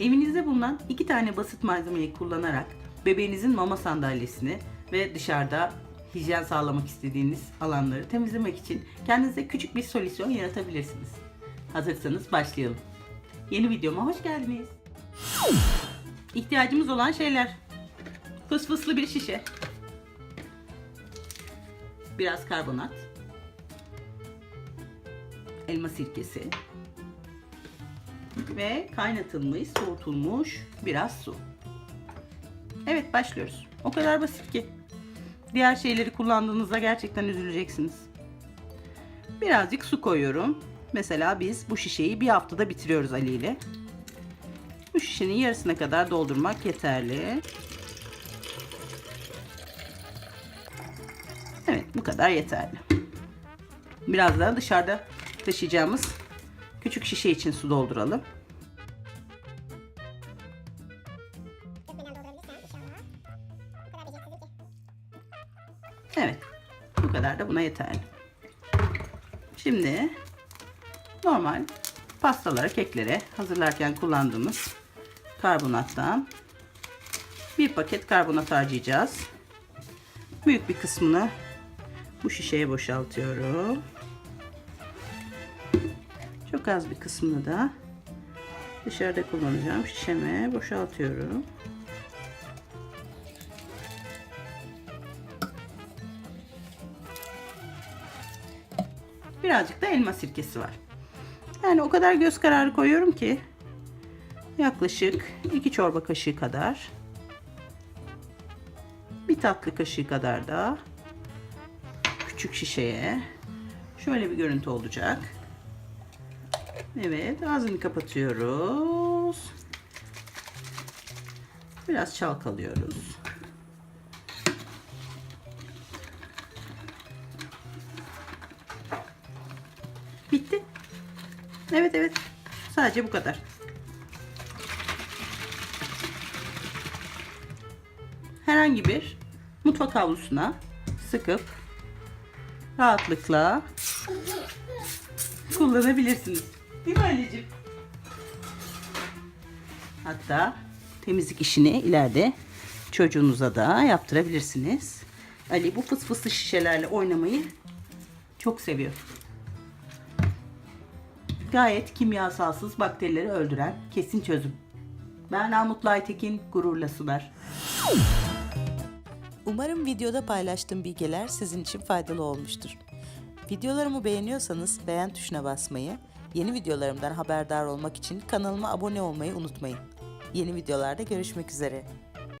Evinizde bulunan iki tane basit malzemeyi kullanarak bebeğinizin mama sandalyesini ve dışarıda hijyen sağlamak istediğiniz alanları temizlemek için kendinize küçük bir solüsyon yaratabilirsiniz. Hazırsanız başlayalım. Yeni videoma hoş geldiniz. İhtiyacımız olan şeyler. Fısfıslı bir şişe. Biraz karbonat. Elma sirkesi. Ve kaynatılmış, soğutulmuş biraz su. Evet başlıyoruz. O kadar basit ki. Diğer şeyleri kullandığınızda gerçekten üzüleceksiniz. Birazcık su koyuyorum. Mesela biz bu şişeyi bir haftada bitiriyoruz Ali ile. Bu şişenin yarısına kadar doldurmak yeterli. Evet bu kadar yeterli. Biraz daha dışarıda taşıyacağımız küçük şişe için su dolduralım. Evet. Bu kadar da buna yeterli. Şimdi normal pastalara, keklere hazırlarken kullandığımız karbonattan bir paket karbonat harcayacağız. Büyük bir kısmını bu şişeye boşaltıyorum. Çok az bir kısmını da dışarıda kullanacağım şişeme boşaltıyorum. Birazcık da elma sirkesi var. Yani o kadar göz kararı koyuyorum ki yaklaşık 2 çorba kaşığı kadar bir tatlı kaşığı kadar da küçük şişeye şöyle bir görüntü olacak. Evet ağzını kapatıyoruz. Biraz çalkalıyoruz. Bitti. Evet evet. Sadece bu kadar. Herhangi bir mutfak havlusuna sıkıp rahatlıkla kullanabilirsiniz. Değil mi anneciğim? Hatta temizlik işini ileride çocuğunuza da yaptırabilirsiniz. Ali bu fıs fıslı şişelerle oynamayı çok seviyor. Gayet kimyasalsız bakterileri öldüren kesin çözüm. Ben Namutlu Aytekin gururla sunar. Umarım videoda paylaştığım bilgiler sizin için faydalı olmuştur. Videolarımı beğeniyorsanız beğen tuşuna basmayı, yeni videolarımdan haberdar olmak için kanalıma abone olmayı unutmayın. Yeni videolarda görüşmek üzere.